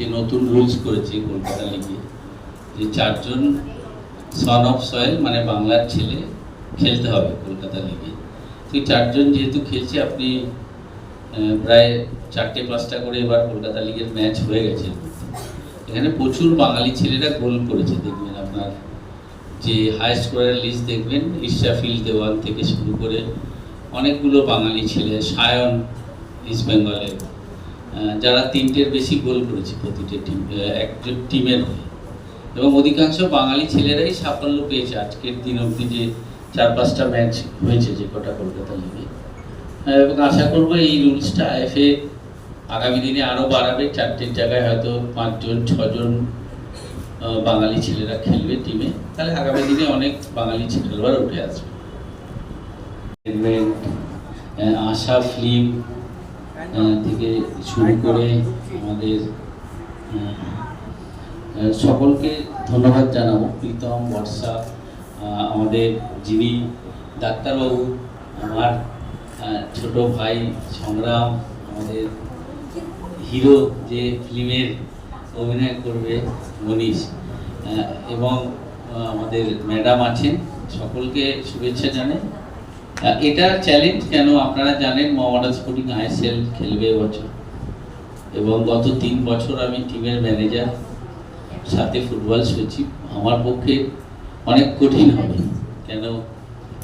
একটি নতুন রুলস করেছে কলকাতা লিগে যে চারজন সন অফ সয়েল মানে বাংলার ছেলে, খেলতে হবে কলকাতা লিগে। তো চারজন যেহেতু খেলছে, আপনি প্রায় চারটে পাঁচটা করে এবার কলকাতা লিগের ম্যাচ হয়ে গেছে। এখানে প্রচুর বাঙালি ছেলেরা গোল করেছে, দেখবেন আপনার যে হাই স্কোরের লিস্ট দেখবেন ইশরাফিল দেওয়াল থেকে শুরু করে অনেকগুলো বাঙালি ছেলে সায়ন ইস্ট বেঙ্গলের যারা তিনটের বেশি গোল করেছে প্রতিটি টিম একজন টিমের হয়ে। এবং অধিকাংশ বাঙালি ছেলেরাই সাফল্য পেয়েছে আজকের দিন অবধি যে চার পাঁচটা ম্যাচ হয়েছে যে কটা কলকাতা লিগে এবং আশা করব এই রুলসটা আইএফএ আগামী দিনে আরও বাড়াবে। চারটের জায়গায় হয়তো পাঁচজন ছজন বাঙালি ছেলেরা খেলবে টিমে তাহলে আগামী দিনে অনেক বাঙালি খেলোয়াড় উঠে আসবে। আশা ফিল্ম থেকে শুরু করে আমাদের সকলকে ধন্যবাদ জানাব। প্রীতম, বর্ষা আমাদের যিনি ডাক্তারবাবু, আমার ছোট ভাই সংগ্রাম, আমাদের হিরো যে ফিল্মের অভিনয় করবে, মনীষ এবং আমাদের ম্যাডাম আছেন। সকলকে শুভেচ্ছা জানাই। এটা চ্যালেঞ্জ কেন আপনারা জানেন? মোহামেডান স্পোর্টিং আইএসএল খেলবে বছর। এবং গত তিন বছর আমি টিমের ম্যানেজার সাথে ফুটবল সচিব আমার পক্ষে অনেক কঠিন হবে। কেন?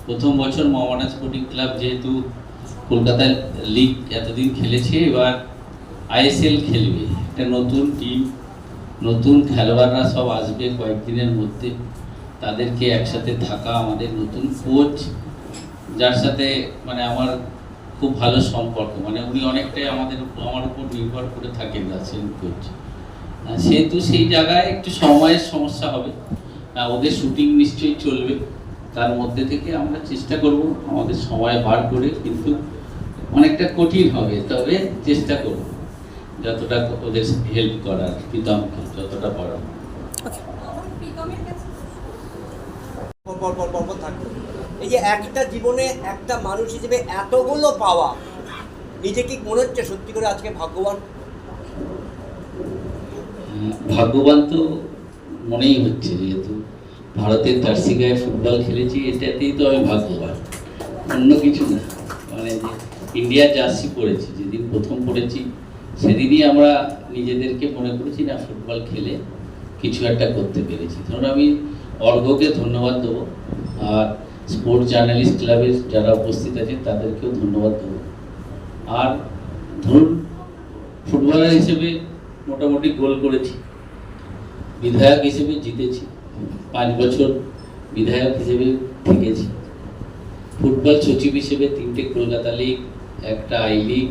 প্রথম বছর মোহামেডান স্পোর্টিং ক্লাব যেহেতু কলকাতা লিগ এতদিন খেলেছে, এবার আইএসএল খেলবে। একটা নতুন টিম নতুন খেলোয়াড়রা সব আসবে কয়েকদিনের মধ্যে। তাদেরকে একসাথে থাকা আমাদের নতুন কোচ যার সাথে মানে আমার খুব ভালো সম্পর্ক। মানে উনি অনেকটাই আমাদের আমার উপর নির্ভর করে থাকেন আছেন কোচ। সেহেতু সেই জায়গায় একটু সময়ের সমস্যা হবে। ওদের শুটিং নিশ্চয়ই চলবে। তার মধ্যে থেকে আমরা চেষ্টা করব আমাদের সময় বার করে কিন্তু অনেকটা কঠিন হবে তবে চেষ্টা করব যতটা ওদের হেল্প করার প্রীতমকে যতটা পারা পর পর পর পর থাকতো এই যে একটা জীবনে একটা মানুষ হিসেবে এতগুলো পাওয়া নিজে কি মনে হচ্ছে সত্যি করে আজকে ভাগ্যবান? ভাগ্যবান তো মনেই হচ্ছে যেহেতু ভারতের জার্সি গায়ে ফুটবল খেলেছি, এটাতেই তো আমি ভাগ্যবান। অন্য কিছু না। মানে যে ইন্ডিয়ার জার্সি পরেছি, যেদিন প্রথম পড়েছি সেদিনই আমরা নিজেদেরকে মনে করেছি, না, ফুটবল খেলে কিছু একটা করতে পেরেছি। ধরুন আমি অর্ঘকে ধন্যবাদ দেবো। আর স্পোর্টস জার্নালিস্ট ক্লাবের যারা উপস্থিত আছেন তাদেরকেও ধন্যবাদ দেবো। আর ধরুন, ফুটবলার হিসেবে মোটামুটি গোল করেছি। বিধায়ক হিসেবে জিতেছি। পাঁচ বছর বিধায়ক হিসেবে থেকেছি। ফুটবল সচিব হিসেবে তিনটে কলকাতা লিগ, একটা I league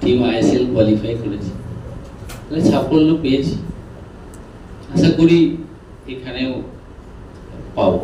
team ISL qualify করেছি। তাহলে সাফল্য পেয়েছি। আশা করি এখানেও পাবো।